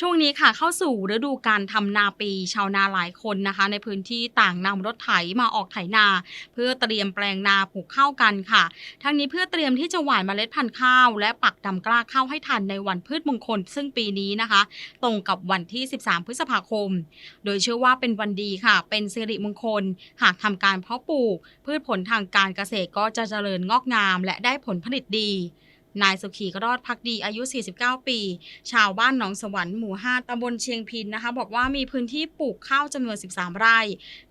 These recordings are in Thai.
ช่วงนี้ค่ะเข้าสู่ฤดูการทำนาปีชาวนาหลายคนนะคะ ในพื้นที่ต่างนำรถไถมาออกไถนา เพื่อเตรียมแปลงนาปลูกข้าวกันค่ะ ทั้งนี้เพื่อเตรียมที่จะหว่านเมล็ดพันธุ์ข้าว และปักดำกล้าข้าวให้ทันในวันพืชมงคล ซึ่งปีนี้นะคะ ตรงกับวันที่ 13 พฤษภาคม โดยเชื่อว่าเป็นวันดีค่ะ เป็นสิริมงคล หากทำการเพาะปลูก พืชผลทางการเกษตรก็จะเจริญงอกงาม และได้ผลผลิตดี นายสุขีก็รอดพักดีอายุ 49 ปี ชาวบ้านหนองสวรรค์หมู่ 5ตำบลเชียงพินนะคะ บอกว่ามีพื้นที่ปลูกข้าวจำนวน 13 ไร่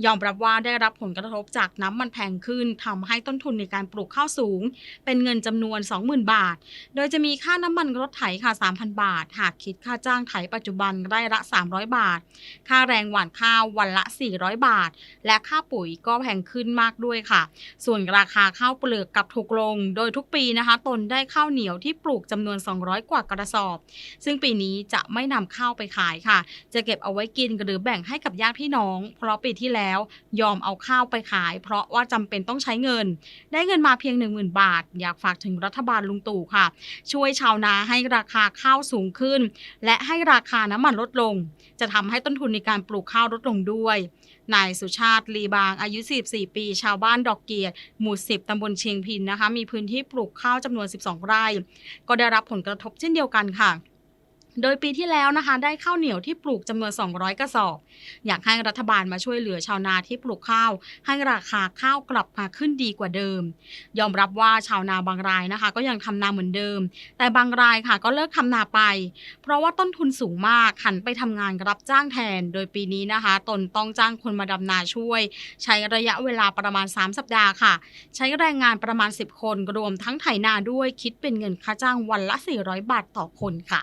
ยอมรับว่าได้รับผลกระทบจากน้ำมันแพงขึ้นทำให้ต้นทุนในการปลูกข้าวสูง เป็นเงินจำนวน 20,000 บาท โดยจะมีค่าน้ำมันรถไถค่ะ 3,000 บาท หากคิดค่าจ้างไถปัจจุบันไร่ละ 300 บาท ค่าแรงหว่านข้าววันละ 400 บาท และค่าปุ๋ยก็แพงขึ้นมากด้วยค่ะ ส่วนราคาข้าวเปลือกกับถูกลง โดยทุกปีนะคะ ตนได้ข้าวเหนียวที่ปลูกจำนวน 200 กว่ากระสอบ ซึ่งปีนี้จะไม่นำข้าวไปขายค่ะ จะเก็บเอาไว้กินหรือแบ่งให้กับญาติพี่น้อง เพราะปีที่แล้วยอมเอาข้าวไปขาย เพราะว่าจำเป็นต้องใช้เงิน ได้เงินมาเพียง 10,000 บาท อยากฝากถึงรัฐบาลลุงตู่ค่ะ ช่วยชาวนาให้ราคาข้าวสูงขึ้น และให้ราคาน้ำมันลดลง จะทำให้ต้นทุนในการปลูกข้าวลดลงด้วยนายสุชาติลีบางอายุ 44 ปี ชาวบ้านดอกเกียรติหมู่ 10 ตำบลเชียงพินนะคะ มีพื้นที่ปลูกข้าวจำนวน 12 ไร่ก็ได้รับผลกระทบเช่นเดียวกันค่ะ โดยปีที่แล้วนะคะได้ข้าวเหนียวที่ปลูกจำนวน 200 กระสอบ อยากให้รัฐบาลมาช่วยเหลือชาวนาที่ปลูกข้าว ให้ราคาข้าวกลับมาขึ้นดีกว่าเดิม ยอมรับว่าชาวนาบางรายนะคะ ก็ยังทำนาเหมือนเดิม แต่บางรายค่ะก็เลิกทำนาไป เพราะว่าต้นทุนสูงมากหันไปทำงานรับจ้างแทน โดยปีนี้นะคะ ตนต้องจ้างคนมาดำนาช่วย ใช้ระยะเวลาประมาณ 3 สัปดาห์ค่ะ ใช้แรงงานประมาณ 10 คนรวมทั้งไถนาด้วยคิดเป็นเงินค่าจ้างวันละ 400 บาทต่อคนค่ะ